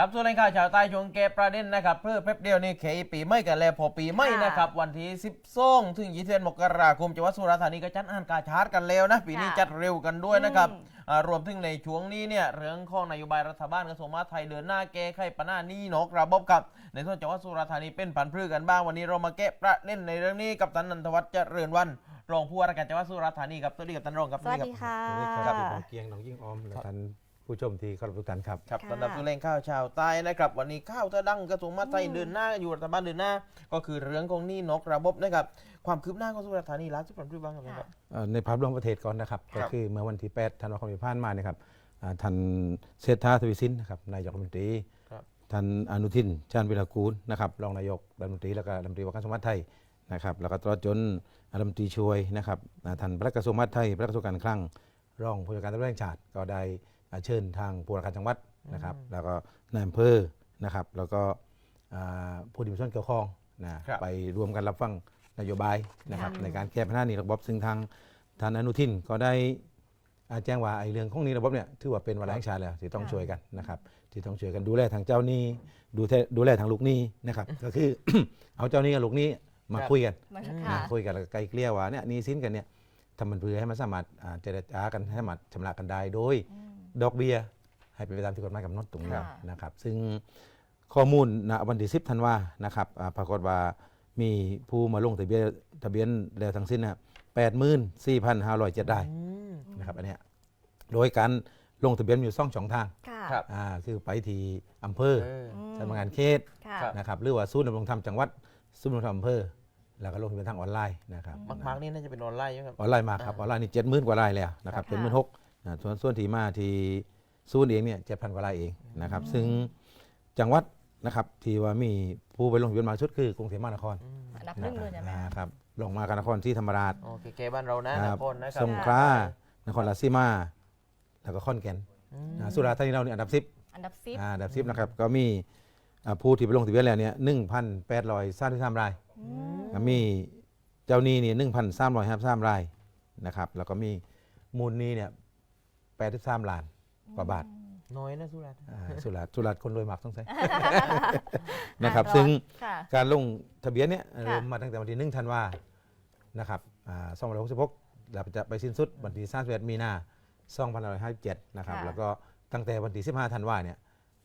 ครับส่วนในข่าวชาวใต้ช่วงเก็บประเด็นนะครับเพื่อแป๊บเดียวนี่เคยปีไม่กันแล้วพอปีไม่ค่ะนะครับวันที่10ถึง21มกราคมจังหวัดสุราษฎร์ธานีก็จัดอ่านกาชาร์ดกันแล้วนะปีนี้ค่ะจัดเร็วกันด้วยนะครับอืมอ่ารวมถึงในช่วงนี้เนี่ยเรื่องของนโยบายรัฐบาลกระทรวงมหาดไทยเดินหน้าแก้ไขปัญหาหนี้นอกระบบครับ ในส่วนจังหวัดสุราษฎร์ธานีเป็นผันพืชกันบ้างวันนี้เรามาแก้ประเด็นในเรื่องนี้กับท่านนันทวัฒน์เจริญวันรองผู้ว่าราชการจังหวัดสุราษฎร์ธานีครับสวัสดีครับท่านรองครับสวัสดีค่ะสวัสดีครับน้องเกียงน้องยิ่งออมและท่าน ผู้ชมที่เคารพทุกท่านครับ ครับค่ะ สำหรับตัวเลงข้าวชาวใต้นะครับวันนี้ข้าวจะดังกระทรวงมหาดไทยอืมเดินหน้าอยู่รัฐบาลเดินหน้า ก็คือเรื่องของหนี้นอกระบบนะครับความคืบหน้าของสุราษฎร์ธานีล่าสุดเป็นรูปบ้างครับท่านครับ เอ่อในภาพรวมประเทศก่อนนะครับครัก็บ คือเมื่อวันที่8ธันวาคมที่ผ่านมานะครับอ่าท่านเศรษฐาทวีสินนะครับนายกรัฐมนตรีครับ ท่านอนุทินชาญวิรากูลนะครับรองนายกรัฐมนตรีแล้วก็รัฐมนตรีว่าการกระทรวงมหาดไทยนะครับแล้วก็ตลอดจนรัฐมนตรีช่วยนะครับอ่าท่านปลัดกระทรวงมหาดไทยปลัดกระทรวงการคลังรองผู้จัดการตำรวจแห่งชาติก็ได้อ่า เชิญทางผู้ว่าราชการจังหวัดนะครับ แล้วก็นายอำเภอนะครับ แล้วก็อ่าผู้ที่มีส่วนเกี่ยวข้องนะครับไปรวมกันรับฟังนโยบายนะครับค่ะในการแก้ปัญหานี้ระบบซึ่งทางท่านอนุทินก็ได้อ่าแจ้งว่าไอ้เรื่องของนี้ระบบเนี่ยถือว่าเป็นวาระแห่งชาติแล้วที่ต้องค่ะช่วยกันนะครับที่ต้องช่วยกันดูแลทางเจ้าหนี้ดูแลดูแลทางลูกหนี้นะครับก็คือเอาเจ้าหนี้กับลูกหนี้มาครับคุยกันมันอืมค่ะมาคุยกันแล้วก็ไกลเกลี่ยว่าเนี่ยหนี้สินกันเนี่ยทำมันเพื่อให้มันสามารถอ่าเจรจากันให้สามารถชำระกันได้โดยอืม ดอกเบี้ยให้เป็นไปตามที่กฎหมายกำหนดตรงนี้ค่ะ นะครับ ซึ่งข้อมูลณวันที่10ธันวานะครับอ่าปรากฏว่ามีผู้มาลงทะเบียนทะเบียนแล้วทั้งสิ้นนะ84,507รายอืมนะครับอันเนี้ยโดยการลงทะเบียนมีอยู่สองช่องทางค่ะครับ อ่าคือไปที่อำเภอเออ อืมสำนักงานเขต ค่ะ ครับ นะครับหรือว่าศูนย์ดำรงธรรมจังหวัดศูนย์ดำรงธรรมอำเภอแล้วก็ลงทะเบียนทางออนไลน์นะครับมากๆนี่น่าจะเป็นออนไลน์ใช่ไหมครับ ออนไลน์มาครับ ออนไลน์นี่เจ็ดหมื่นกว่ารายแล้วนะครับค่ะเจ็ดหมื่นหก ส่วนส่วนที่มาที่ศูนย์เองเนี่ยเจ็ดพันกว่ารายเองนะครับ ซึ่งจังหวัดนะครับที่ว่ามีผู้ไปลงทะเบียนมากที่สุดคือกรุงเทพมหานครอืมอันดับหนึ่งเลยใช่ไหมอ่าครับลงมากันนครที่ธรรมราชโอเคเกบ้านเรานะคนรับครนะครับสงขลานครราชสีมา แล้วก็ขอนแก่นอืมอ่าสุราษฎร์ธานีเราเนี่ยอันดับสิบอันดับสิบอ่าอันดับสิบนะครับก็มีอ่าผู้ที่ไปลงทะเบียนแล้วเนี่ยหนึ่งพันแปดร้อยสามสิบสามรายอืมก็มีเจ้าหนี้เนี่ยหนึ่งพันสามร้อยห้าสิบสามรายนะครับแล้วก็มีมูลหนี้เนี่ย แปดสิบสามล้านกว่าบาทน้อยนะสุราษฎร์อ่าสุราษฎร์สุราษฎร์คนรวยมากต้องใช้ นะครับอ่าซึ่งค่ะ การลงทะเบียนเนี่ยค่ะเริ่มมาตั้งแต่วันที่หนึ่งธันวานะครับสองพันหกสิบหกแล้วจะไปสิ้นสุดวันที่สามสิบเอ็ดมีนาสองพันห้าสิบเจ็ดนะครับค่ะ แล้วก็ตั้งแต่วันที่สิบห้าธันวาเนี่ย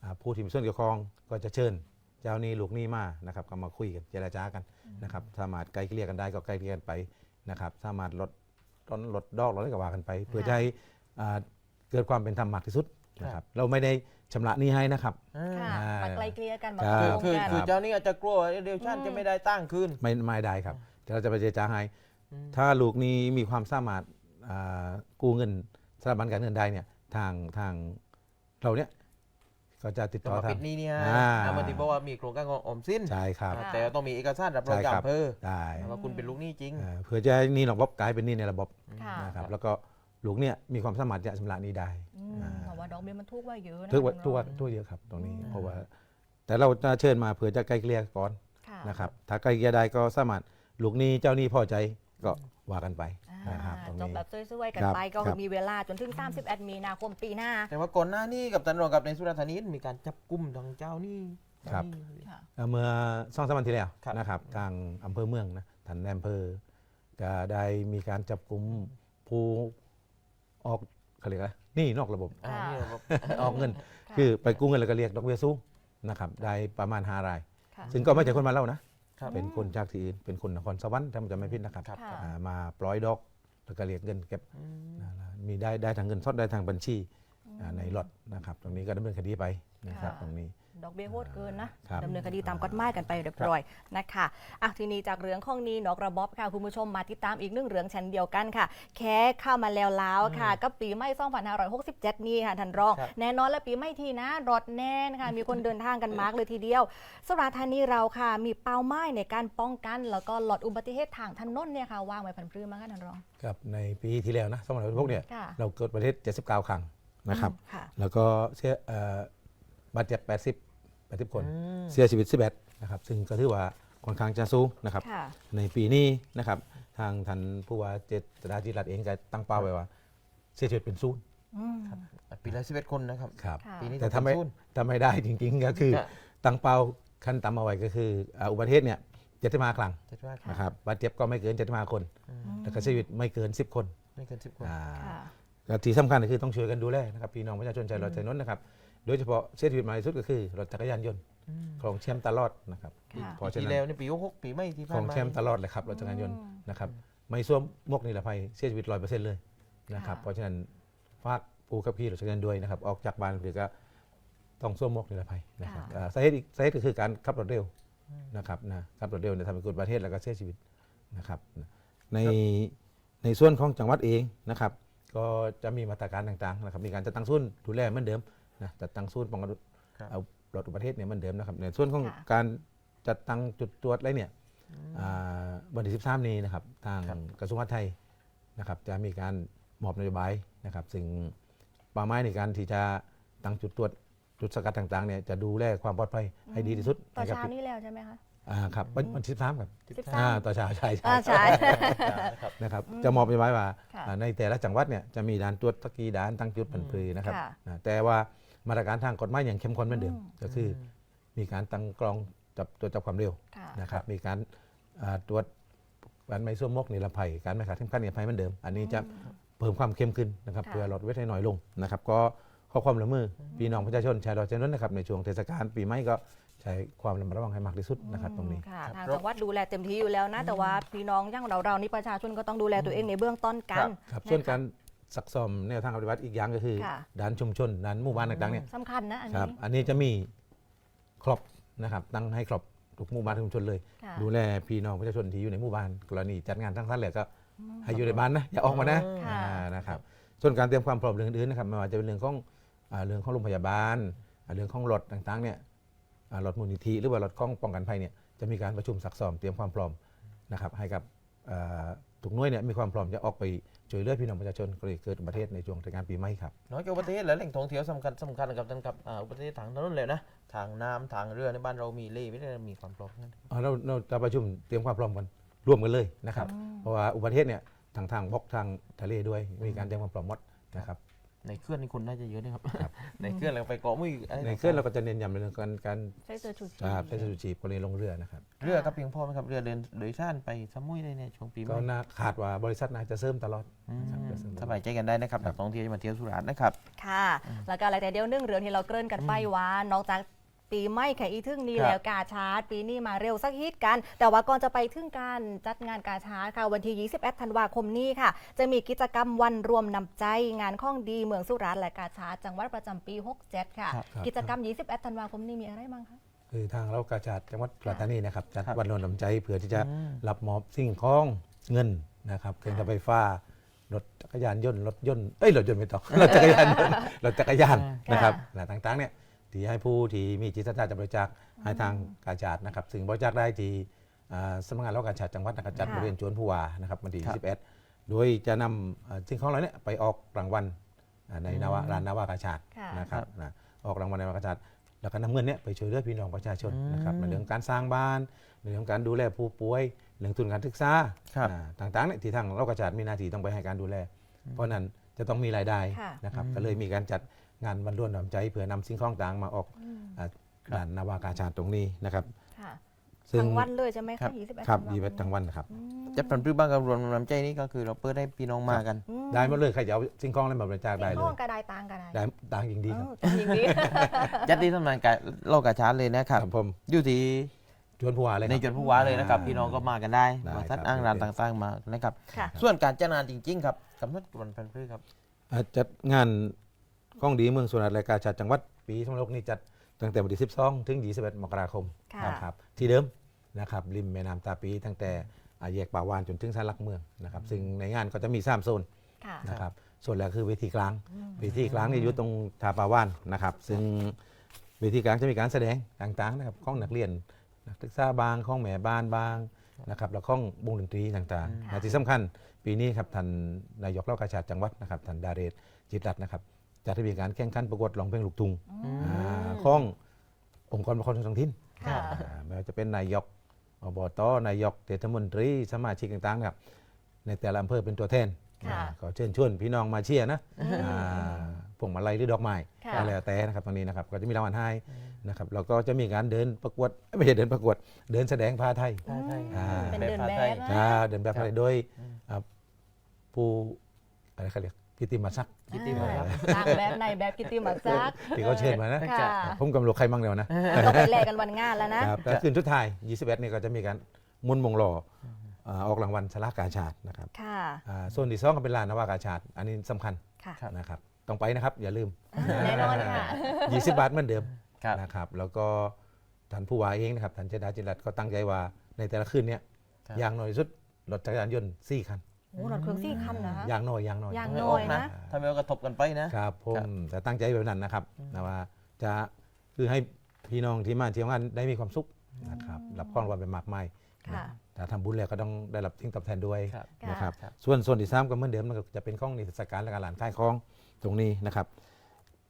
อ่าผู้ที่มีส่วนเกี่ยวข้องก็จะเชิญ เจ้าหนี้ลูกหนี้มานะครับก็มาคุยกันเจรจากันนะครับสามารถไกลเกลี่ยกันได้ก็ไกลเกลี่ยกันไปนะครับสามารถลดต้นลดดอกลดอะไรก็ว่ากันไป เพื่อจะให้อ่า เกิดความเป็นธรรมมากที่สุดนะครับเราไม่ได้ชำระหนี้ให้นะครับอ่าค่ะอ่ามาไกลเกลี่ยกันมาครับโกงคือกัน คือเจ้านี่อาจจะกลัวว่าเดี๋ยวฉันอืม จะไม่ได้ตั้งคืน ไม่ไม่ได้ครับเดี๋ยวเราจะไปเจรจาให้ อืม ถ้าลูกนี้มีความสามารถอ่ากู้เงินสถาบันการเงินได้เนี่ยทางทางเราเนี่ยก็จะติดจะต่อมาทาปิง ดหนี้เนี่ยอ่าเมื่อที่บอกว่ามีโครงการของออมสินใช่ครับแต่ต้องมีเอกสารรับรองใช่จากครับอำเภอได้ว่าคุณเป็นลูกหนี้จริง อ่าเพื่อจะให้หนี่ระบบกลายเป็นหนี้ในระบบค่ะ นะครับแล้วก็ ลูกเนี่ยมีความสามารถจะชำระหนี้ได้อืมอ่าเพราะว่าดอกเบี้ยมันทุกว่าเยอะนะทุกวันคุณทุกวันรองทุกเยอะครับตรงนี้อืมเพราะว่าแต่เราจะเชิญมาเพื่อจะไกลเกลี่ยก่อนค่ะนะครับถ้าไกลเกลี่ยได้ก็สามารถลูกหนี้เจ้าหนี้พอใจก็ว่ากันไปอ่านะครับตรงจบนี้ แบบสวยๆกันครับไปก็ครับ มีเวลาจนถึง 31 มีนาคมปีหน้าแต่ว่าก่อนหน้านี้กับตันรองกับในสุราษฎร์ธานีมีการจับกุมทางเจ้าหนี่ครับค่ะ เอ่อเมื่อสองสามวันที่แล้วครับ นะครับ ทางอำเภอเมืองนะท่านนายอำเภอก็ได้มีการจับกลุ่มผู้ ออกเขาเรียกอะไรหนี่นอกระบบ อ่านี่เราบอกออกเงินค่ะคือไปกู้เงินแล้วก็เรียกดอกเบี้ยสูงนะครับได้ประมาณ5ราย ค่ะ ซึ่งก็ไม่ใช่คนมาเล่านะ ครับ เป็นคนจากที่อื่นเป็นคนนครสวรรค์ถ้าผมจำไม่ผิดนะครับครับค่ะอ่ามาปล่อยดอกแล้วก็เรียกเงินเก็บอืม นะนะมีได้ได้ทางเงินสดได้ทางบัญชีอ่าในล็อตนะครับ ตรงนี้ก็ดำเนินคดีไปนะครับค่ะ ตรงนี้ ดอกเบี้ยโหดเกินนะครับ ดำเนินคดีตามกฎหมายกันไปเรียบร้อยนะคะอะทีนี้จากเรื่องของนี้นอกระบบค่ะคุณผู้ชมมาติดตามอีกหนึ่งเรื่องเช่นเดียวกันค่ะ แค่เข้ามาแล้วแล้วค่ะก็ปีใหม่2567 นี้ค่ะท่านรอง ครับ แน่นอนและปีใหม่ทีนะรถแน่นค่ะ มีคนเดินทางกันมากเลยทีเดียวสุราษฎร์ธานีเราค่ะ มีเป้าหมายในการป้องกัน แล้วก็ลดอุบัติเหตุทางถนนเนี่ยค่ะวางไว้พันพรื้มากค่ะท่านรองกับในปีที่แล้วนะสมัยพวกเนี่ยค่ะ เราเกิดประเทศ 79 ครั้งนะครับค่ะ แล้วก็เสียเอ่อ บาดเจ็บ 80 80 คน อืม เสียชีวิต 11 นะครับ ซึ่งก็ถือว่าค่อนข้างจะสูงนะครับ ค่ะ ในปีนี้นะครับ ทางท่านผู้ว่าเจษฎาจิตรัตน์เองก็ตั้งเป้าไว้ว่า เสียชีวิตเป็นศูนย์อืม ปีละสิบเอ็ดคนนะครับ ครับ ค่ะ ปีนี้แต่ทำไมต้องเป็นศูนย์ทำไม่ได้จริงๆ ก็คือครับตั้งเป้าขั้นต่ำเอาไว้ก็คืออ่าอุบัติเหตุเนี่ยเจ็ดสิบห้าครั้งเจ็ดว่าค่ะนะครับบาดเจ็บก็ไม่เกินเจ็ดสิบห้าคน อืมแล้วก็เสียชีวิตไม่เกินสิบคนไม่เกินสิบคน อ่า ค่ะ และที่สำคัญก็คือต้องช่วยกันดูแลนะครับพี่น้องประชาชนใจรถใจน้นนะครับ โดยเฉพาะเสียชีวิตมากที่สุดก็คือรถจักรยานยนต์อืมครองแชมป์ตลอดนะครับค่ะเพราะปีฉะที่นั้นแล้วนี่ปีหกปีไม่ที่คผ่ารนองมาแชมป์ตลอดเลยครับรถจักรยานยนต์อืมนะครับไม่สวมหมวกนิรภัยเสียชีวิตร้อยเปอร์เซ็นต์เลยนะครับค่ะ เพราะฉะนั้นฝากผู้ขับขี่รถจักรยานด้วยนะครับออกจากบ้านหรือก็ต้องสวมหมวกนิรภัยนะครับอ่าสาเหตุอีกสาเหตุก็คือการขับรถเร็วนะครับนะขับรถเร็วเนี่ยทำให้เกิดอุบัติเหตุแล้วก็เสียชีวิตนะครับในในส่วนของจังหวัดเองนะครับ ก็จะมีมาตรการต่างๆนะครับมีการจัดตั้งศูนย์ดูแลเหมือนเดิม นะจัดตั้งศูนย์ป้องกันครับเอารถอุบัติเหตุเนี่ยเหมือนเดิมนะครับในส่วนของค่ะการจัดตั้งจุดตรวจอะไรเนี่ยอ่าวันที่13 นี้นะครับทางครับกระทรวงมหาดไทยนะครับจะมีการมอบนโยบายนะครับซึ่งเป้าหมายในการที่จะตั้งจุดตรวจจุดสกัดต่างๆเนี่ยจะดูแลความปลอดภัยให้ดีที่สุดตอนให้กับเช้านี้แล้วใช่ไหมคะอ่าครับวันวันที่13ครับสิบอ่าสามต่อนเช้าใช่อ่าใช่ใช่ครับนะครับจะมอบนโยบายว่าค่ะอ่าในแต่ละจังหวัดเนี่ยจะมีด่านตรวจตะกี้ด่านตั้งจุดผันพลือนะครับค่ะนะแต่ว่า มาตรการทางกฎหมายอย่างเข้มข้นเหมือนเดิมอืมก็คือมีการตั้งกล้องจับตรวจจับความเร็วค่ะนะครับ มีการอ่าตรวจการไม่สวมหมวกนิรภัย การไม่ขาดเข้มขัดนิรภัยเหมือนเดิม อันนี้จะเพิ่มความเข้มขึ้นนะครับค่ะเพื่อลดเวทให้น้อยลงนะครับ ก็ขอความร่วมมือพี่น้องประชาชนชาวดอยเจริญนะครับในช่วงเทศกาลปีใหม่ก็ใช้ความระมัดระวังให้มากที่สุดนะครับตรงนี้ค่ะครับทางจังหวัดดูแลเต็มที่อยู่แล้วนะแต่ว่าพี่น้องอย่างเราเราๆนี่ประชาชนก็ต้องดูแลตัวเองในเบื้องต้นกันครับะะส่วนการ ซักซ้อมแนวทางปฏิบัติอีกอย่างก็คือค่ะด่านชุมชนด่านหมู่บ้านต่างๆเนี่ยสำคัญนะอันครันี้บอันนี้จะมีครบนะครับตั้งให้ครบทุกหมู่บ้านทุกชุมชนเลย ค่ะ ดูแลพี่น้องประชาชนที่อยู่ในหมู่บ้านกรณีจัดงานทั้งท่านเลยก็ให้อยู่ในบ้านนะอย่าออกมานะค่ะ อ่านะครับส่วนการเตรียมความพร้อมเรื่องอื่นๆนะครับไม่ว่าจะเป็นเรื่องของอ่าเรื่องของโรงพยาบาลอ่าเรื่องของรถต่างๆเนี่ยอ่ารถมูลนิธิหรือว่ารถของป้องกันภัยเนี่ยจะมีการประชุมซักซ้อมเตรียมความพร้อมนะครับให้กับอ่าทุกหน่วยเนี่ยมีความพร้อมจะออกไป ช่วยเหลือพี่น้องประชาชนกรณีเกิดอุบัติเหตุในช่วงเทศกาลปีใหม่ครับนอกจากอุบัติเหตุแล้วแหล่งท่องเที่ยวสำคัญสำคัญนะครับท่านครับอ่าอุบัติเหตุทางถนนเลยนะทางน้ำทางเรือในบ้านเรามีเล่ไม่ได้มีความพร้อมกันอ๋อเราเราจะประชุมเตรียมความพร้อมกันร่วมกันเลยนะครับอืมเพราะว่าอุบัติเหตุเนี่ยทางทางบกทางทะเลด้วยมีการเตรียมความพร้อมหมดนะครับ ในเคลื่อนนี่คนน่าจะเยอะนะครับครับในเคลื่อนเราไปเกาะมุ้ยอะไรในเครื่องเราก็จะเน้นย้ำในเรื่องการการใช้เสื้อชูชีพอ่าใช้สูชีพกรณีลงเรือนะครับ เรือก็เพียงพอไหมครับเรือเดินโดยสารไปสมุยได้ในช่วงปีใหก็ม่น่าขาดว่าบริษัทน่าจะเสริมตลอดอืมครับเดี๋ยวสรุปสบายใจกันได้นะครับนักท่องเที่ยวจะมาเที่ยวสุราษฎร์นะครับ ค่ะ แล้วก็อะไรแต่เดียวนึ่งเรื่องที่เราเกริ่นกันไปว่า นอกจาก ปีไม่แข่อีทึ่งนี้ครับแล้วกาชาร์ดปีนี้มาเร็วสักฮิตกัน แต่ว่าก่อนจะไปถึงการจัดงานกาชาร์ดค่ะวันที่21ธันวาคมนี้ค่ะ จะมีกิจกรรมวันรวมนำใจงานข้องดีเมืองสุราษฎร์และกาชาร์ดจังหวัดประจำปี 67 ค่ะครับครับกิจกรรม 21 ธันวาคมนี้มีอะไรบ้างคะคือทางเรากาชาดจังหวัดปราตานีนะครับจัดครับวันรณรงค์ใจเพื่อที่จะอืมรับมอบสิ่งของเงินนะครับเครื่องใช้ไฟฟ้ารถจักรยานยนต์รถยนต์เอ้ยรถยนต์ไม่ต้องรถจักรยานยนต์รถจักรยานนะครับและต่างๆเนี่ย ที่ให้ผู้ที่มีจิตศรัทธาจะบริจาคให้ทางกาชาดนะครับ ซึ่งบริจาคได้ที่อ่าสำนักงานเรากาชาดจังหวัดนะครับจัดบริเวณจวนผู้ว่านะครับวันที่ ครับ 21 โดยจะนำอ่าสิ่งของเหล่านี้ไปออกรางวัลอ่าในนวาร้านนาวากาชาดค่ะนะครับนะออกรางวัลในวันกาชาดแล้วก็นำเงินเนี้ยไปช่วยเหลือพี่น้องประชาชนนะครับในเรื่องการสร้างบ้านในเรื่องการดูแลผู้ป่วยเรื่องทุนการศึกษาครับ อ่าต่างๆเนี่ยที่ทางเรากระจาดมีหน้าที่ต้องไปให้การดูแล เพราะนั้นจะต้องมีรายได้ค่ะ นะครับก็เลยมีการจัด งานบรรลุน้ำใจเพื่อนำสิ่งของต่างมาออกอ่าด่านนาวากาชาดตรงนี้นะครับค่ะซึ่งทั้งวันเลยใช่ไหมครัคะบ21ครับธันวาดีคไว้มทั้งวันครับอืมจัดพันธุ์พืชบ้านกับรวมน้ำใจนี่ก็คือเราเปิดให้พี่น้องมากันอืมได้หมดเลยใครจะเอาสิ่งของอะไรมาบริจาคได้เลห้อยงกระไดตังกระไดได้ต่างอย่างดีครับเอออย่างนี้จัดที่ทำงานกับโลกกาชาร์ดเลยนะครับครับผมอยู่ที่ชวนผู้ว่าเลยในครับจวนผู้ว่าเลยนะครับอ่าพี่น้องก็มากันได้ได้มาทัดครับอ้างร้านต่างๆมานะครับค่ะส่วนการจัดงานจริง ๆ ครับกำหนดวันพันธุ์พืชครับอ่าจัดงาน กล้องดีเมืองสุราษฎร์รายการจัดจังหวัดปีทั้งโลกนี้จัดตั้งแต่วันที่ 12 ถึง 21 มกราคมค่ะนะครับที่เดิมนะครับริมแม่น้ำตาปีตั้งแต่อ่าแยกป่าวานจนถึงสารหลักเมืองนะครับซึ่งในงานก็จะมี3โซน ค่ะ นะครับส่วนแรกคือเวทีกลางเวทีกลางนี่อยู่ตรงทาป่าวานนะครับ ซึ่งเวทีกลางจะมีการแสดงต่างๆนะครับของนักเรียนนักศึกษาบางของแม่บ้านบางนะครับแล้วของวงดนตรีต่างๆค่ะและที่สำคัญปีนี้ครับท่านนายกเล่ากาชาดจังหวัดนะครับท่านดาเรศจิตรัตน์นะครับ จะได้มีการแข่งขันประกวดร้องเพลงลูกทุ่งอ่าขององค์กรปกครองส่วนท้องถิ่นค่ะ อ่าไม่ว่าจะเป็นนายกอบตนายกเทศมนตรีสมาชิกต่างๆนะครับในแต่ละอำเภอเป็นตัวแทนค่ะ อ่าก็เชิญชวนพี่น้องมาเชียร์นะอ่าพวงมาลัยหรือดอกไม้ค่ะก็แล้วแต่นะครับตรงนี้นะครับก็จะมีรางวัลให้นะครับแล้วก็จะมีการเดินประกวดเอ้ยไม่ใช่เดินประกวด เดินแสดงผ้าไทยใช่ใช่อ่า เป็นเดินผ้าแบไทยบนะอ่าเดินแบบผ้าไทยโดยอ่าผู้อะไรเขาเรียก กิตติมาศักดิ์กิตติมาศักดิ์ ต่างแบบในแบบกิตติมาซักที่เขาเชิญมานะ ค่ะผมกำลังใครมั่งเดียวนะเราไปแลกกันวันงานแล้วนะ ครับแล้วคืนทุดท้าย 21นี่ก็จะมีการมุนมงหล่ออ่าออกรางวัลสลากกาชาตินะครับค่ะ อ่าส่วนที่สองก็เป็นลานนวากาชาติ อันนี้สำคัญค่ะนะครับต้องไปนะครับ อย่าลืมแน่นอนค่ะ20บาทเหมือนเดิม ครับ นะครับแล้วก็ท่านผู้ว่าเองนะครับท่านเจดาจินรัตน์ก็ตั้งใจว่าในแต่ละคืนเนี้ยครับ อย่างน้อยที่สุดรถจักรยานยนต์4คัน โอ้รถเครื่องสี่คันนะอย่างน้อย อย่าง น้อยอย่างไม่น้อออยกนะนะถ้าไม่เอากระทบกันไปนะ ครับผมครับแต่ตั้งใจแบบนั้นนะครับนะว่าจะคือให้พี่น้องที่มาเที่ยวงานได้มีความสุขนะครับรับข้อรางวัลไปมากมายค่ะถ้าทำบุญแล้วก็ต้องได้รับสิ่งตอบแทนด้วยครับ นะครับครับส่วนส่วนที่สามก็เหมือนเดิมมันก็จะเป็นข้องนิทรรศการและการหลานค่ายคล้องตรงนี้นะครับ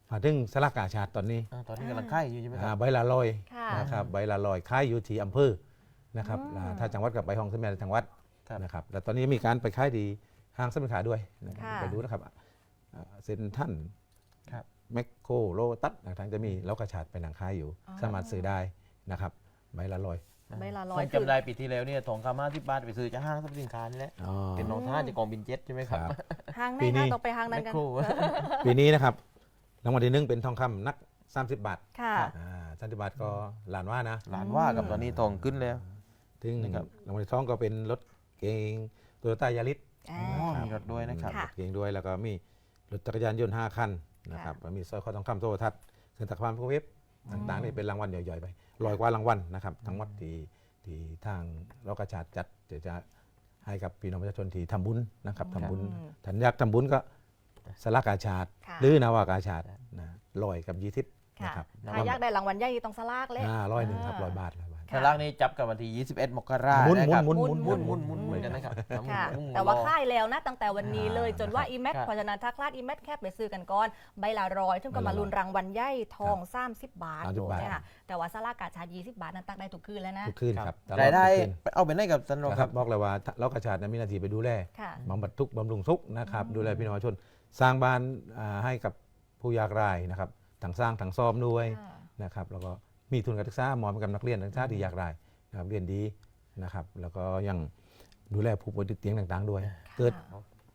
มาถึงสลากกาชาติตอนนี้อ่าตอนนี้กำลังไข่อยู่ใช่ไหมคอ่ารับ ใบละลอยค่ะนะครับใบละลอยค่ายอยู่ที่อำเภอนะครับอืม อ่าถ้าจังหวัดกับใบห้องสมัยจังหวัดครับ นะครับแล้วตอนนี้มีการไปค่ายดีห้างสรรพสินค้าด้วยนะครับค่ะ ไปดูนะครับอ่าเซ็นทรันครับ แมคโครโลตัสต่างๆจะมีแล้วกระชาดไปหนังค่ายอยู่ อ๋อ สามารถซื้อได้นะครับใบละลอยใบละร้อผยมจำได้ปีที่แล้วเนี่ยทองคำห้าสิบบาทไปซื้อจากห้างสรรพสินค้านี่แหละอ๋อเป็นรองเท้าจากกองบินเจ็ตใช่ไหมครับครับ ห้างไหนปีนี้คะต้องไปห้างแมนั้นคกันโคร ปีนี้นะครับรางวัลที่หนึ่งเป็นทองคำนัก 30 บาทค่ะ อ่าสามสิบบาทก็หลานว่านะ หลานว่ากับตอนนี้ทองขึ้นแล้ว ถึงนะครับรางวัลที่สองก็เป็นรถ เก๋งโตโยต้ายาริสอ่าอ๋อมีรถด้วยนะครับ ค่ะเก่งด้วยแล้วก็มีรถจักรยานยนต์ 5 คันนะครับแล้วมีสร้อยคอทองคำโทรทัศน์เครื่องตักความเว็บต่างๆนี่เป็นรางวัลย่อยๆไปลอยกว่ารางวัลนะครับทั้งหมดที่ที่ทางรกชาติจัดเดี๋ยวจะให้กับพี่น้องประชาชนที่ทำบุญนะครับทำบุญอืมถันอยากทำบุญก็สลากกาชาติ ค่ะหรือนาวากาชาตินะลอยกับยี่ทิพนะค่ะครับถ้าอยากได้รางวัลใหญ่ต้องสลากเลย อ่าร้อยหนึ่งครับร้อยบาทร้อย บาทสลากนี้จับกันวันที่ 21 มกราหมุนนะครับหมุนหหมุมุนนหมุนหมุนหมุนกันนะครับค่ะหมุนหมุนแต่ว่ารอค่ายแล้วนะตั้งแต่วันนี้เลยอ่าจนว่าอีแมทครับเพราะฉะนั้นถ้าคลาดอีแมทแคบไปซื้อกันก่อนใบละร้อยถึงก็มาลุ้นรางวัลใหญ่ทอง30บาท30บาท เนี่ยค่ะแต่ว่าสลากกาชาด20 บาทนั้นตักได้ทุกคืนแล้วนะ ทุกคืนครับตลอรายได้ทุกคืนไปเอาไปได้กับสันรองนะคครัรับบ บอกเลยว่าเรากระชาติมีหน้าที่ไปดูแลค่ะ บำบัดทุกข์บำรุงทุกข์นะครับดูแลพี่น้องประชาชน สร้างบ้านอ่าให้กับผู้ยากไร้นะครับทั้งสร้างทั้งซ่อมด้วยนะครับแล้วก็ มีทุนการศึกษามอบให้กับนักเรียนนักศึกษาที่ยากไร้นะครับเรียนดีนะครับแล้วก็ยังดูแลผู้ป่วยติดเตียงต่างๆ ด้วย เกิด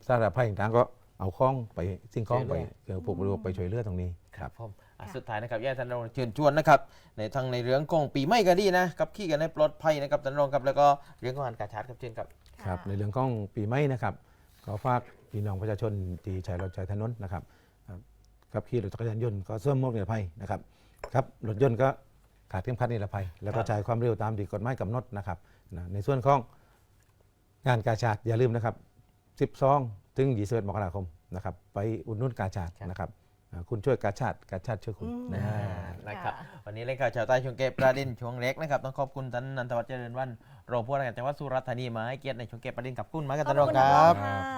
สาธารณภัยต่างๆก็เอาข้องไปสิ่งของไปเกี่ยวกับผู้บริโภคไปช่วยเหลือตรงนี้ครับผมอะสุดท้ายนะครับแย่ท่านรองเชิญชวนนะครับในทางในเรื่องของปีใหม่ก็ดีนะกับขี้กันให้ปลอดภัยนะครับท่านรองครับแล้วก็เรื่องของงานกาชาดครับเชิญครับครับในเรื่องของปีใหม่นะครับก็ฝากพี่น้องประชาชนที่ใช้รถใช้ถนนนะครับครับขับขี่รถจักรยานยนต์ก็สวมหมวกนิรภัยนะครับครับรถยนต์ก็ ขาดเข็มขัดนิรภัย แล้วก็ครับใช้ความเร็วตามที่กฎหมายกำหนดนะครับนะในส่วนของงานกาชาติอย่าลืมนะครับ 12 ถึง 21 มกราคมนะครับไปอุดหนุนกาชาตินะครับอ่าคุณช่วยกาชาติกาชาติช่วยคุณอืมนะนะครับวันนี้เล่นข่าวชาวใต้ช่วงเก็บประเด็นช่วงเล็กนะครับต้องขอบคุณท่านนันทวัฒน์เจริญวันรองผู้ว่าราชการจังหวัดสุราษฎร์ธานีมาให้เกียรติในช่วงเก็บประเด็นกับคุณมากับขอบท่านรองคุณคนะรับค่ะ